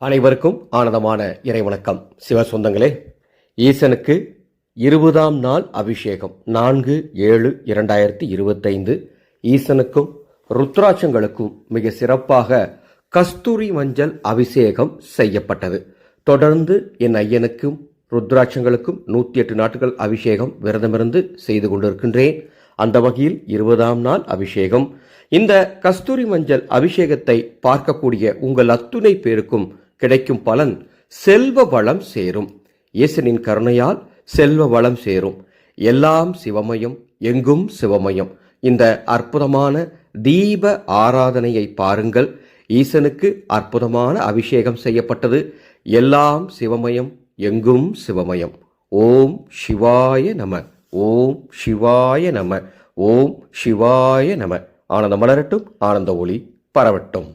அனைவருக்கும் ஆனந்தமான இறைவணக்கம். சிவ சொந்தங்களே ஈசனுக்கு இருபதாம் நாள் அபிஷேகம். நான்கு ஏழு இரண்டாயிரத்தி இருபத்தைந்து. ஈசனுக்கும் ருத்ராட்சங்களுக்கும் மிக சிறப்பாக கஸ்தூரி மஞ்சள் அபிஷேகம் செய்யப்பட்டது. தொடர்ந்து என் ஐயனுக்கும் ருத்ராட்சங்களுக்கும் நூற்றி எட்டு நாட்கள் அபிஷேகம் விரதமிருந்து செய்து கொண்டிருக்கின்றேன். அந்த வகையில் இருபதாம் நாள் அபிஷேகம். இந்த கஸ்தூரி மஞ்சள் அபிஷேகத்தை பார்க்கக்கூடிய உங்கள் அத்துணை பேருக்கும் கிடைக்கும் பலன் செல்வ வளம் சேரும். இயேசனின் கருணையால் செல்வ வளம் சேரும். எல்லாம் சிவமயம் எங்கும் சிவமயம். இந்த அற்புதமான தீப ஆராதனையை பாருங்கள். ஈசனுக்கு அற்புதமான அபிஷேகம் செய்யப்பட்டது. எல்லாம் சிவமயம் எங்கும் சிவமயம். ஓம் சிவாய நம ஓம் சிவாய நம ஓம் சிவாய நம. ஆனந்த மலரட்டும் ஆனந்த ஒளி பரவட்டும்.